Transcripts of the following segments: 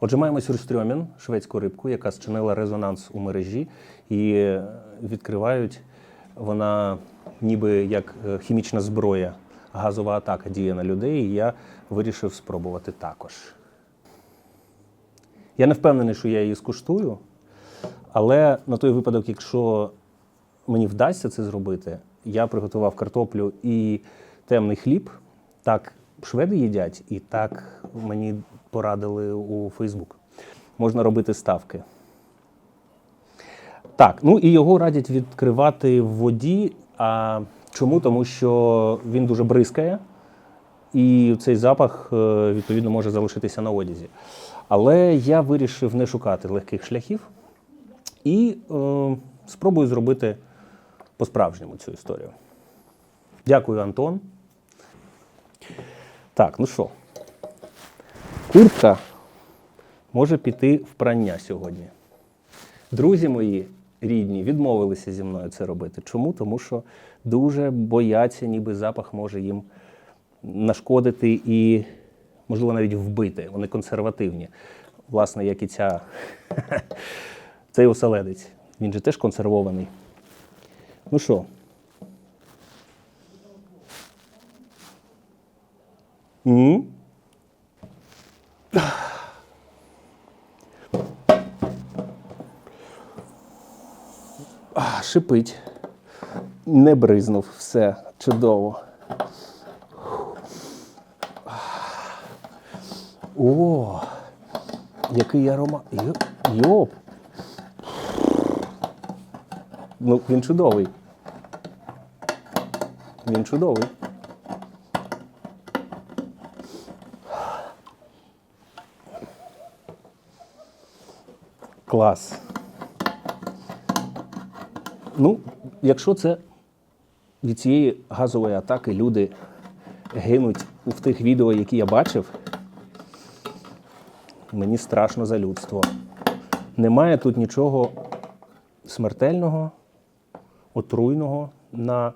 Отже, маємо сюрстрьомін, шведську рибку, яка зчинила резонанс у мережі, і е, відкривають вона ніби як е, хімічна зброя, газова атака діє на людей. І я вирішив спробувати також. Я не впевнений, що я її скуштую, але на той випадок, якщо мені вдасться це зробити, я приготував картоплю і темний хліб. Так шведи їдять, і так мені порадили у Фейсбук. Можна робити ставки. Так, ну і його радять відкривати в воді. А чому? Тому що він дуже бризкає, і цей запах, е, відповідно, може залишитися на одязі. Але я вирішив не шукати легких шляхів і е, спробую зробити по-справжньому цю історію. Дякую, Антон. Так, ну що, куртка може піти в прання сьогодні. Друзі мої рідні відмовилися зі мною це робити. Чому? Тому що дуже бояться, ніби запах може їм нашкодити і, можливо, навіть вбити. Вони консервативні. Власне, як і ця, цей оселедець. Він же теж консервований. Ну що? А, шипить. Не бризнув. Все чудово. О, який аромат. Йо- Йоп. Ну, він чудовий. Він чудовий. Клас. Ну, якщо це від цієї газової атаки люди гинуть в тих відео, які я бачив, мені страшно за людство. Немає тут нічого смертельного, отруйного на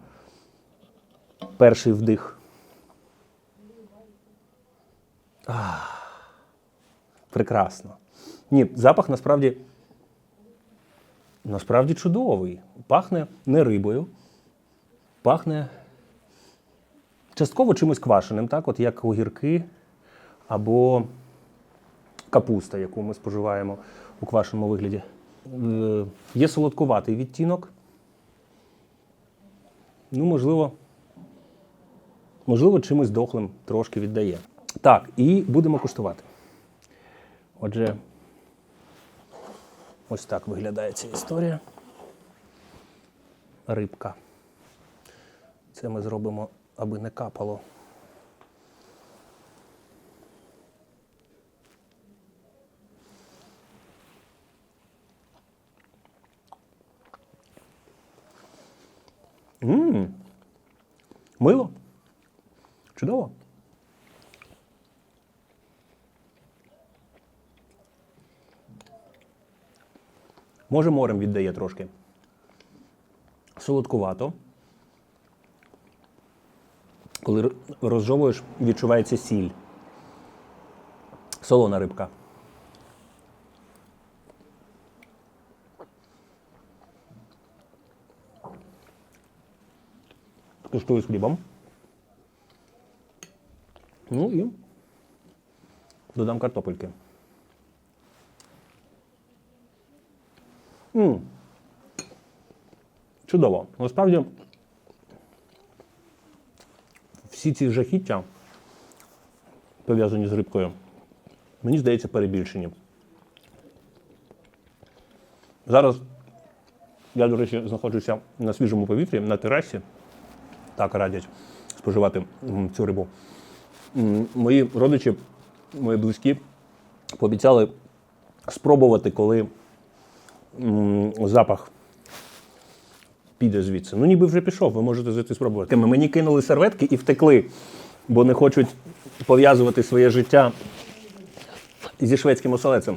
перший вдих. Ах, прекрасно. Ні, запах насправді насправді чудовий. Пахне не рибою, пахне частково чимось квашеним, так, от як огірки або капуста, яку ми споживаємо у квашеному вигляді. Е, Є солодкуватий відтінок. Ну, можливо, можливо, чимось дохлим трошки віддає. Так, і будемо куштувати. Отже, ось так виглядає ця історія. Рибка. Це ми зробимо, аби не капало. Мм. Мило. Чудово. Може, морем віддає трошки. Солодкувато. Коли розжовуєш, відчувається сіль. Солона рибка. Куштую з хлібом. Ну і додам картопельки. М Чудово. Насправді всі ці жахіття, пов'язані з рибкою, мені здається, перебільшені. Зараз я, до речі, знаходжуся на свіжому повітрі на терасі. Так радять споживати цю рибу. Мої родичі, мої близькі пообіцяли спробувати, коли м, запах піде звідси. Ну, ніби вже пішов, ви можете зайти спробувати. Мені кинули серветки і втекли, бо не хочуть пов'язувати своє життя зі шведським оселецем.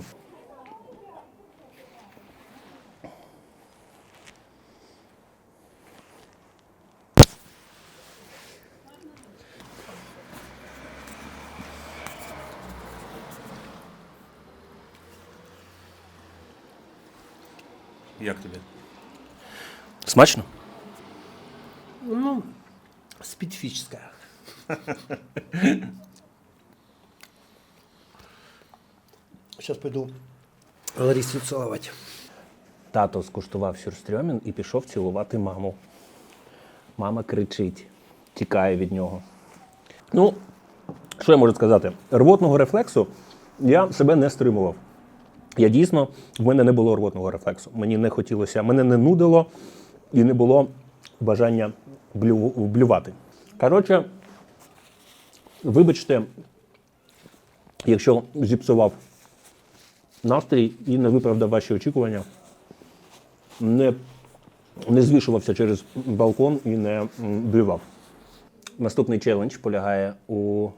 Як тобі? Смачно? Ну, специфическая. Сейчас пойду Ларису целовать. Тато скуштував сюрстрьомін і пішов цілувати маму. Мама кричить, тікає від нього. Ну, що я можу сказати? Рвотного рефлексу я себе не стримував. Я дійсно, в мене не було рвотного рефлексу. Мені не хотілося, мене не нудило і не було бажання блю, блювати. Коротше, вибачте, якщо зіпсував настрій і не виправдав ваші очікування, не, не звішувався через балкон і не блював. Наступний челендж полягає у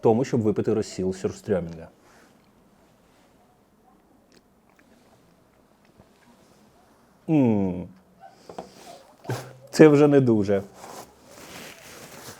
тому, щоб випити розсіл сюрстрьомінга. Це вже не дуже.